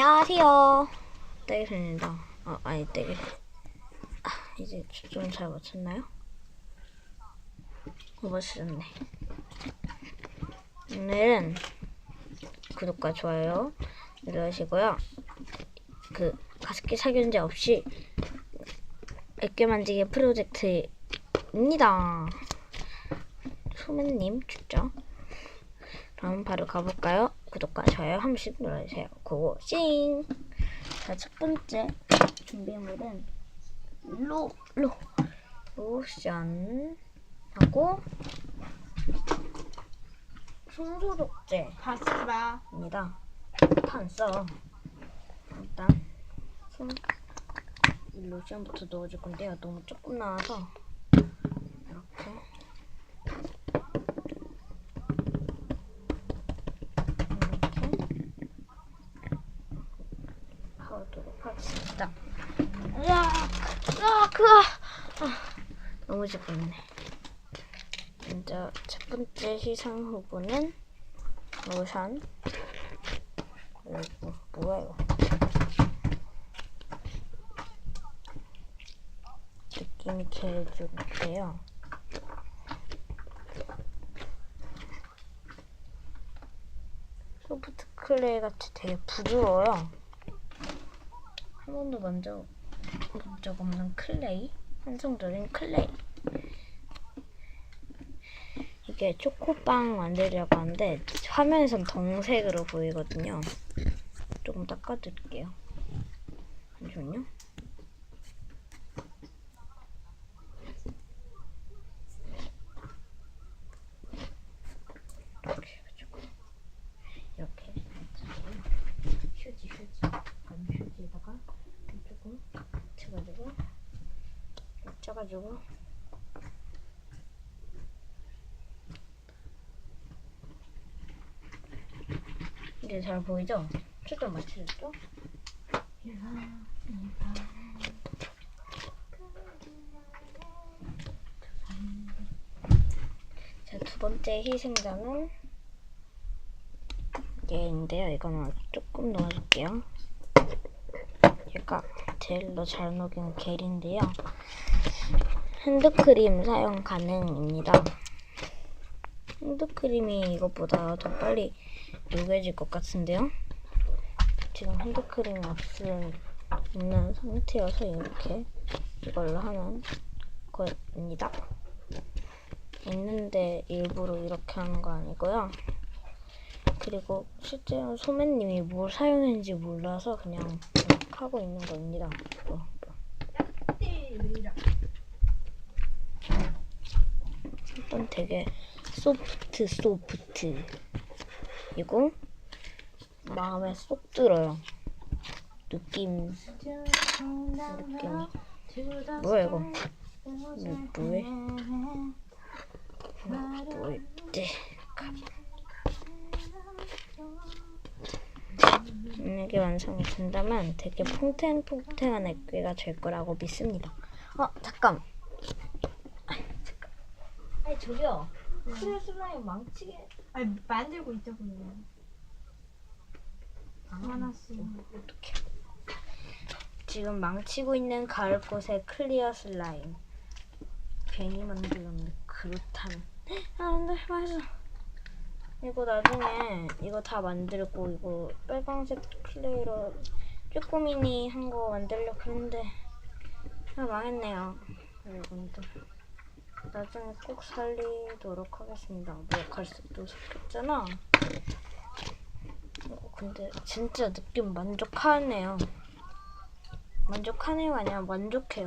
안녕하세요. 떼기입니다. 어, 아니 떼기. 아, 이제 좀잘 맞췄나요? 어, 맞추셨네. 오늘은 구독과 좋아요 눌러주시고요. 그 가습기 살균제 없이 액괴 만지기 프로젝트입니다. 소매님 진짜. 그럼 바로 가볼까요? 구독과 좋아요 한 번씩 눌러주세요. 고고 싱! 자, 첫 번째 준비물은 로, 로, 로션 하고 손소독제입니다. 다 쓰지 마. 안 써. 일단 손, 이 로션부터 넣어줄 건데요. 너무 조금 나와서 이렇게 하도록 하겠습니다. 으악, 으악, 으악. 아, 너무 재밌네. 먼저 첫 번째 시상 후보는 로션. 그리고 뭐야 이거? 느낌이 개좋은데요. 소프트 클레이 같이 되게 부드러워요. 한 번도 만져 본 적 없는 클레이, 한성적인 클레이. 이게 초코빵 만들려고 하는데 화면에선 동색으로 보이거든요. 조금 닦아드릴게요. 잠시만요. 해가지고 이제 잘 보이죠? 초점 맞춰졌죠? 자, 두 번째 희생자는 얘인데요. 이거는 조금 넣어줄게요. 얘가 더잘 녹이는 겔인데요. 핸드크림 사용 가능입니다. 핸드크림이 이것보다 더 빨리 녹여질 것 같은데요. 지금 핸드크림이 없은, 없는 상태여서 이렇게 이걸로 하는 거입니다. 있는데 일부러 이렇게 하는 거 아니고요. 그리고 실제로 소매님이 뭘 사용했는지 몰라서 그냥 하고 있는 겁니다. 또. 일단 되게 소프트 소프트 이고 마음에 쏙 들어요. 느낌 느낌 뭐야 이거 이거 뭐해? 뭐였지? 만약에 완성이 된다면 되게 퐁탱퐁탱한 액괴가 될 거라고 믿습니다. 어 잠깐. 아니 저기요. 크레 슬라임 망치게 아니 만들고 있자고요. 화났어. 어떡해. 지금 망치고 있는 가을 꽃의 클리어 슬라임. 괜히 만들었는데 그렇다면. 아, 안돼 맛있어. 이거 나중에 이거 다 만들고 이거 빨강색 클레이로 쪼꼬미니 한 거 만들려고 했는데 아 망했네요. 여러분들. 나중에 꼭 살리도록 하겠습니다. 뭐 갈색도 섞였잖아. 어, 근데 진짜 느낌 만족하네요. 만족하네요가 아니라 만족해요.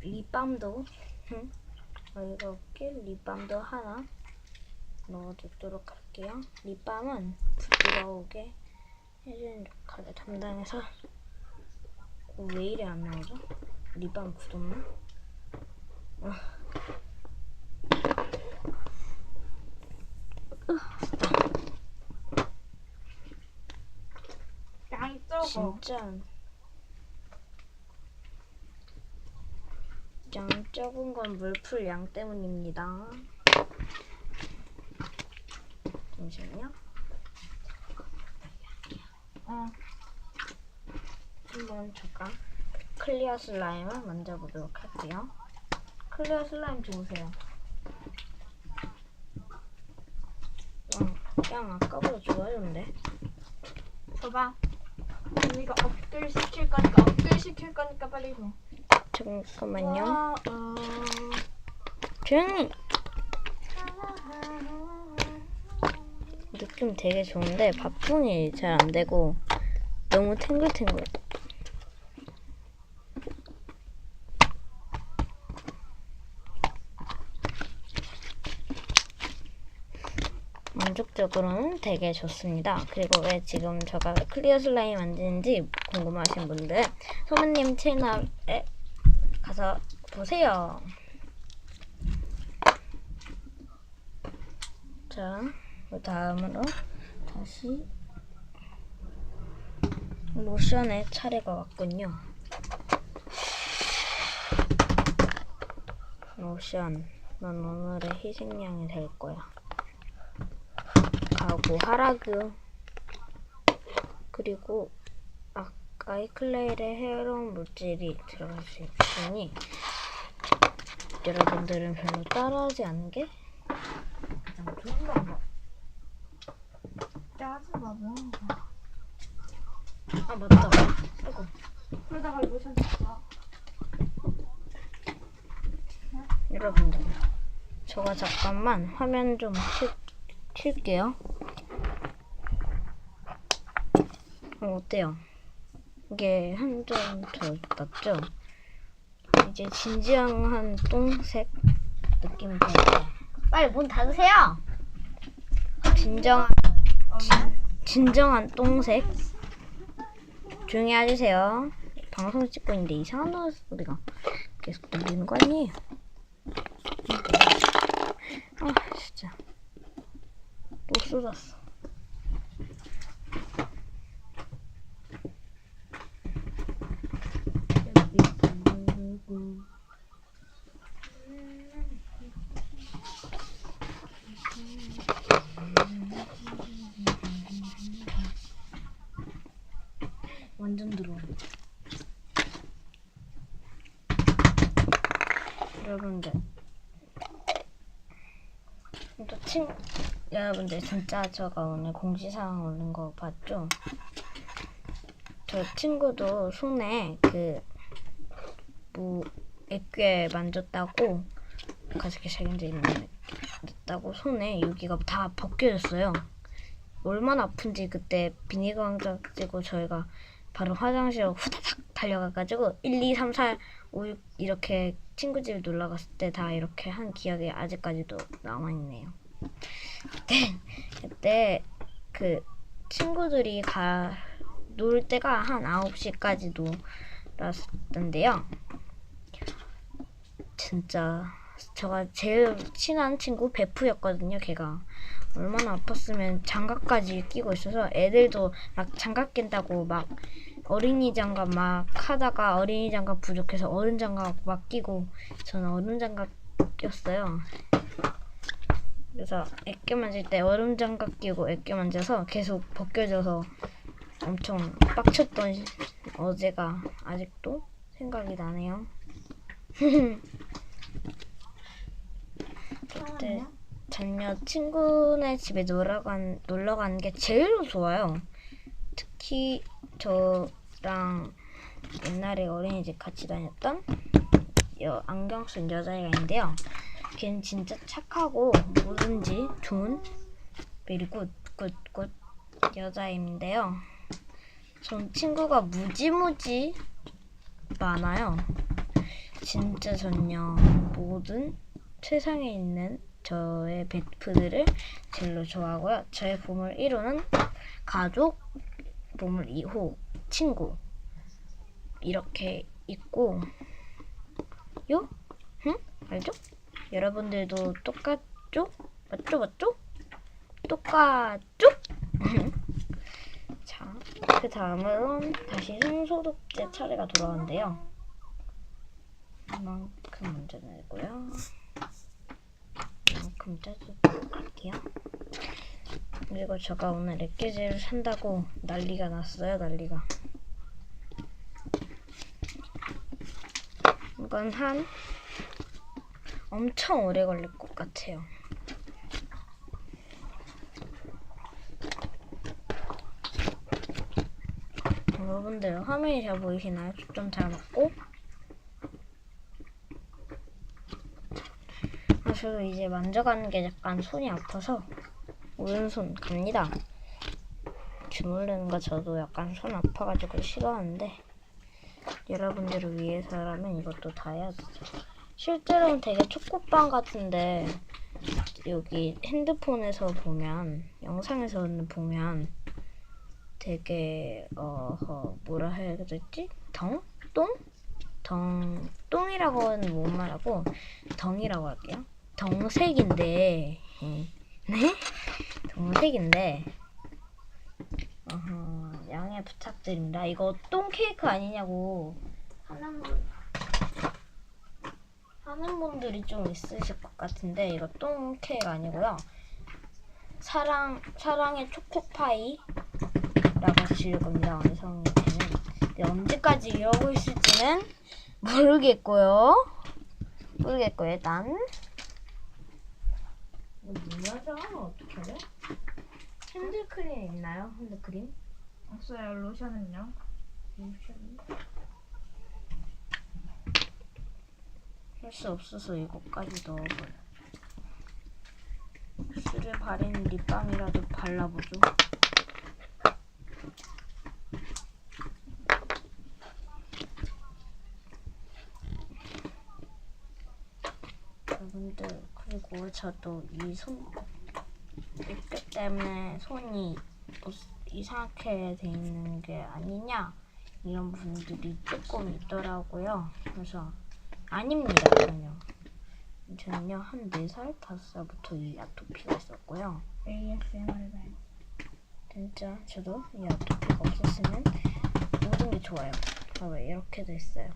립밤도 어, 이렇게 립밤도 하나 넣어두도록 할게요. 립밤은 부드러우게 해주는 역할을 담당해서 어, 왜 이래 안 나오죠? 립밤 굳었나? 어. 양이 적어. 진짜 양 적은 건 물풀 양 때문입니다. 잠시만요. 어. 한번 잠깐 클리어 슬라임을 만져보도록 할게요. 클리어 슬라임 주무세요. 그냥, 아까보다 좋아졌는데. 줘봐. 언니가 업글 시킬 거니까 업글 시킬 거니까 빨리 줘. 잠깐만요. 와, 어. 조용히. 느낌 되게 좋은데 바풍이 잘 안 되고 너무 탱글탱글. 만족적으로는 되게 좋습니다. 그리고 왜 지금 제가 클리어 슬라임 만드는지 궁금하신 분들 소문님 채널에 가서 보세요. 자, 그 다음으로 다시 로션의 차례가 왔군요. 로션, 넌 오늘의 희생양이 될 거야. 가고 하라그 그리고 아까 아이클레일의 헤어로운 물질이 들어갈 수 있으니 여러분들은 별로 따라하지 않는 게 가장 좋은 방법. 뭐 거야. 아 맞다. 아이고. 그러다가 로션 줬어. 여러분들 저가 잠깐만 화면 좀 킬, 킬게요 어, 어때요? 이게 한 점 더 낫죠? 이제 진지한 똥색 느낌이 드는데 빨리 문 닫으세요! 진정한 진정한 똥색 조용히 해주세요 방송 찍고 있는데 이상한 소리가 계속 들리는 거 아니에요? 아 진짜 또 쏟았어 완전 들어오 여러분들 또 친, 여러분들 진짜 제가 오늘 공지사항 올린 거 봤죠? 저 친구도 손에 그, 뭐, 액괴 만졌다고, 가습기 세균제 있는 냈다고 손에 여기가 다 벗겨졌어요. 얼마나 아픈지 그때 비니가 왕자 찍고 저희가 바로 화장실로 후다닥 달려가가지고 1, 2, 3, 4, 5, 6 이렇게 친구 집 놀러 갔을 때 다 이렇게 한 기억이 아직까지도 남아있네요. 그때, 그때 그 친구들이 가, 놀 때가 한 9시까지 놀았던데요. 진짜 제가 제일 친한 친구 베프였거든요. 걔가 얼마나 아팠으면 장갑까지 끼고 있어서 애들도 막 장갑 낀다고 막 어린이 장갑 막 하다가 어린이 장갑 부족해서 어른 장갑 막 끼고 저는 어른 장갑 꼈어요. 그래서 애껴 만질 때 얼음 장갑 끼고 애껴 만져서 계속 벗겨져서 엄청 빡쳤던 시- 어제가 아직도 생각이 나네요. 그때 전혀 친구네 집에 놀러 간 놀러 가는 게 제일 좋아요. 특히 저랑 옛날에 어린이집 같이 다녔던 여, 안경 쓴 여자애가 있는데요. 걔는 진짜 착하고 뭐든지 좋은 good, good 여자애인데요. 전 친구가 무지무지 많아요. 진짜 전요 모든 세상에 있는 저의 베프들을 제일로 좋아하고요. 저의 보물 1호는 가족, 보물 2호 친구 이렇게 있고 요? 응? 알죠? 여러분들도 똑같죠? 맞죠? 맞죠? 똑같죠? 자, 그 다음으로 다시 손소독제 차례가 돌아오는데요. 이만큼 먼저 내고요. 이만큼 짜주도록 할게요. 그리고 제가 오늘 액기지를 산다고 난리가 났어요, 난리가. 이건 한 엄청 오래 걸릴 것 같아요. 여러분들 화면이 잘 보이시나요? 초점 잘 맞고 아, 저도 이제 만져가는 게 약간 손이 아파서 오른손 갑니다. 주물르는 거 저도 약간 손 아파가지고 싫어하는데 여러분들을 위해서라면 이것도 다 해야 되죠. 실제로는 되게 초코빵 같은데 여기 핸드폰에서 보면 영상에서는 보면 되게 어 어, 뭐라 해야 되지? 덩? 똥? 덩 똥이라고는 못 말하고 덩이라고 할게요. 덩색인데 음, 네? 덩색인데 어허, 양해 부탁드립니다. 이거 똥 케이크 아니냐고 하는 분 하는 분들이 좀 있으실 것 같은데 이거 똥 케이크 아니고요. 사랑 사랑의 초코파이 라고 지을 겁니다. 완성이 되면. 언제까지 이러고 있을지는 모르겠고요. 모르겠고요. 일단 이거 뭐야죠? 어떻게 해? 핸드크림 있나요? 핸드크림? 없어요. 로션은요? 할수 없어서 이거까지 넣어버려. 술에 바른 립밤이라도 발라보죠. 여러분들 그리고 저도 이손 이때 때문에 손이 뭐 이상하게 돼 있는 게 아니냐 이런 분들이 조금 있더라고요. 그래서 아닙니다 전혀. 저는요 한 4살, 5살부터 이 아토피가 있었고요. ASMR 봐요. 진짜 저도 이 아토피가 없었으면 모든 게 좋아요. 봐봐 이렇게 돼 있어요.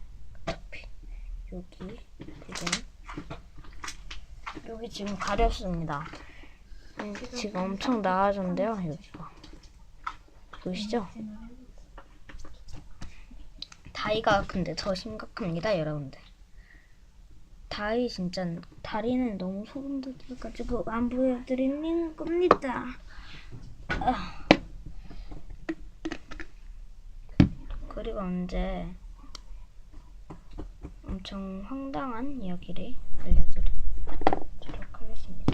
아토피 여기 지금 여기 지금 가렵습니다. 음, 지금 엄청 나아졌는데요 여기가 보이시죠? 다이가 근데 더 심각합니다 여러분들. 다이 진짜 다리는 너무 소름 돋아가지고 안 보여드리는 겁니다. 아. 그리고 언제 엄청 황당한 이야기를 알려드리도록 하겠습니다.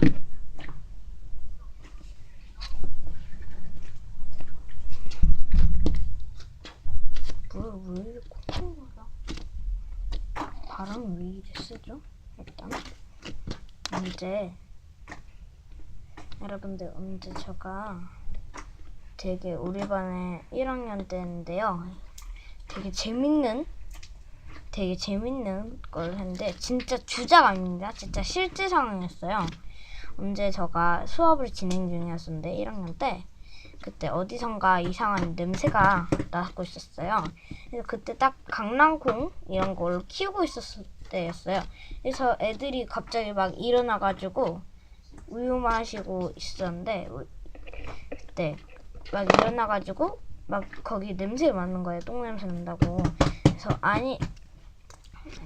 뭐야 왜 이렇게 콧물 거야? 바람이 왜 이리 세죠? 일단 언제 여러분들 언제 제가 되게 우리 반에 1학년 때인데요. 되게 재밌는 되게 재밌는 걸 했는데 진짜 주작 아닙니다. 진짜 실제 상황이었어요. 언제 제가 수업을 진행 중이었었는데 1학년 때 그때 어디선가 이상한 냄새가 나고 있었어요. 그래서 그때 딱 강낭콩 이런 걸 키우고 있었을 때였어요. 그래서 애들이 갑자기 막 일어나가지고 우유 마시고 있었는데 우- 그때 막 일어나가지고 막 거기 냄새 맡는 거예요. 똥 냄새 난다고. 그래서 아니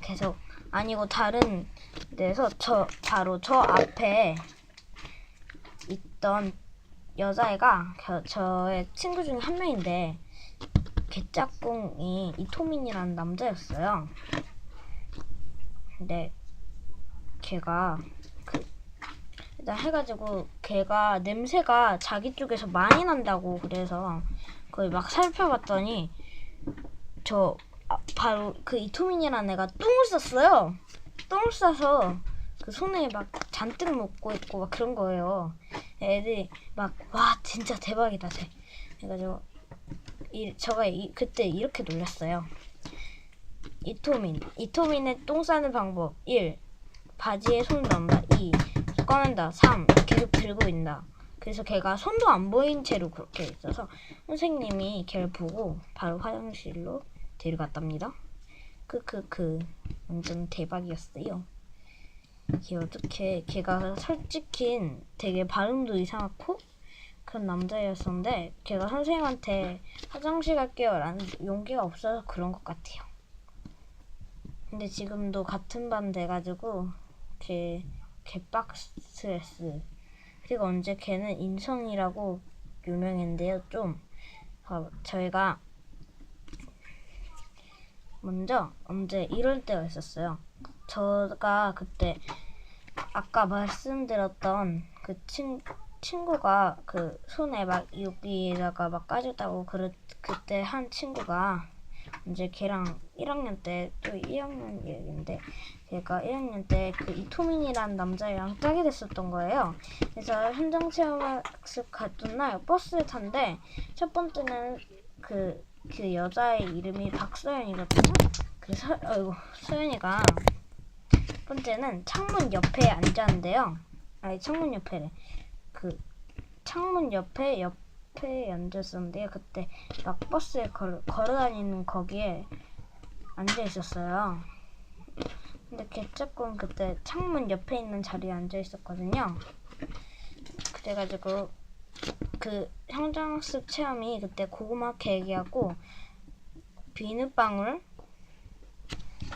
계속 아니고 다른 데서 저 바로 저 앞에 있던 여자애가 겨- 저의 친구 중에 한 명인데 개짝꿍이 이토민이라는 남자였어요. 근데 걔가 그 일단 해가지고 걔가 냄새가 자기 쪽에서 많이 난다고 그래서 그걸 막 살펴봤더니 저 아, 바로 그 이토민이라는 애가 똥을 쌌어요. 똥을 싸서 그 손에 막 잔뜩 묻고 있고 막 그런 거예요. 애들이 막 와 진짜 대박이다 쟤. 해가지고 이 저가 이, 그때 이렇게 놀렸어요. 이토민 이토민의 똥 싸는 방법 1. 바지에 손 넣는다 2. 꺼낸다 3. 계속 들고 있다. 그래서 걔가 손도 안 보인 채로 그렇게 있어서 선생님이 걔를 보고 바로 화장실로 데려갔답니다. 크크크 완전 대박이었어요. 걔 어떻게 걔가 솔직히 되게 발음도 이상하고 그런 남자였었는데 걔가 선생님한테 화장실 갈게요 라는 용기가 없어서 그런 것 같아요. 근데 지금도 같은 반 돼가지고 걔 개빡 스트레스 그리고 언제 걔는 인성이라고 유명했는데요 좀 어, 저희가 먼저 언제 이럴 때가 있었어요 제가 그때 아까 말씀드렸던 그 친, 친구가 그 손에 막 여기에다가 막 까졌다고 그 그때 한 친구가 이제 걔랑 1학년 때또 2학년 얘기인데 걔가 1학년 때 그 이토민이라는 남자애랑 짝이 됐었던 거예요. 그래서 현장 체험학습 갔던 날 버스를 탄데 첫 번째는 그, 그 여자의 이름이 박서연이거든요. 그 서, 어이구, 서연이가 첫 번째는 창문 옆에 앉았는데요. 아니 창문 옆에래. 그 창문 옆에 옆에 앉았었는데요. 그때 막 버스에 걸, 걸어다니는 거기에 앉아 있었어요. 근데 개짝꿍 그때 창문 옆에 있는 자리에 앉아 있었거든요. 그래가지고 그 현장학습 체험이 그때 고구마 케이크하고 비눗방울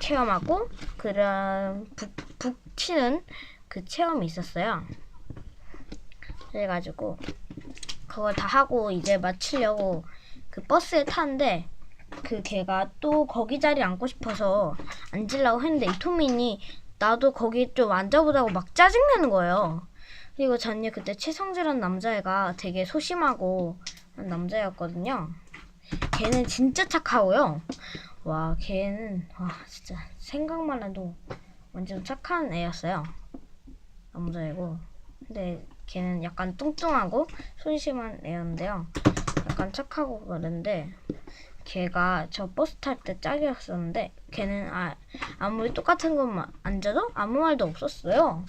체험하고 그런 북, 북 치는 그 체험이 있었어요. 그래가지고 그걸 다 하고 이제 마치려고 그 버스에 타는데 그 걔가 또 거기 자리에 앉고 싶어서 앉으려고 했는데 이토민이 나도 거기 좀 앉아보자고 막 짜증내는 거예요. 그리고 전에 그때 최성재라는 남자애가 되게 소심하고 한 남자였거든요. 걔는 진짜 착하고요. 와, 걔는 와 진짜 생각만 해도 완전 착한 애였어요. 남자애고. 근데 걔는 약간 뚱뚱하고 소심한 애였는데요. 약간 착하고 그랬는데 걔가 저 버스 탈 때 짝이었었는데 걔는 아, 아무리 똑같은 것만 앉아도 아무 말도 없었어요.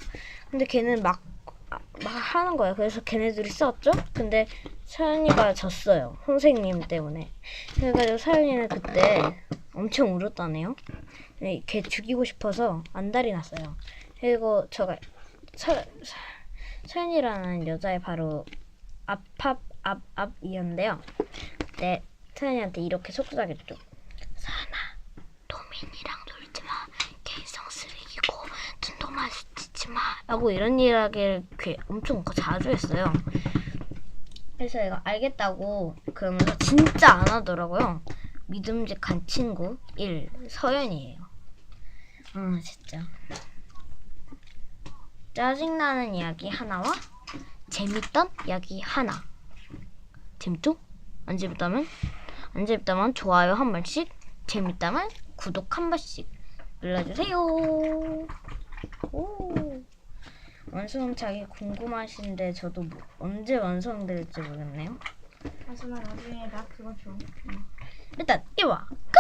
근데 걔는 막, 아, 막 하는 거예요. 그래서 걔네들이 싸웠죠? 근데 서연이가 졌어요. 선생님 때문에. 그래가지고 서연이는 그때 엄청 울었다네요. 네, 걔 죽이고 싶어서 안달이 났어요. 그리고 저가 서연이라는 여자의 바로 앞앞 앞앞이었는데요. 그때 서연이한테 이렇게 속삭였죠. 사나 도민이랑 놀지 마. 개인성 쓰레기고 눈도 마주치지 마. 라고 이런 이야기를 걔 엄청 자주 했어요. 그래서 얘가 알겠다고 그러면서 진짜 안 하더라고요. 믿음직한 친구 1 서연이에요. 아 진짜 짜증나는 이야기 하나와 재밌던 이야기 하나. 재밌죠? 안 재밌다면 안 재밌다면 좋아요 한 번씩, 재밌다면 구독 한 번씩 눌러주세요. 오. 완성차기 궁금하신데 저도 뭐- 언제 완성될지 모르겠네요. 하지만 나중에 나 그거 줘. 일단 이와 끝.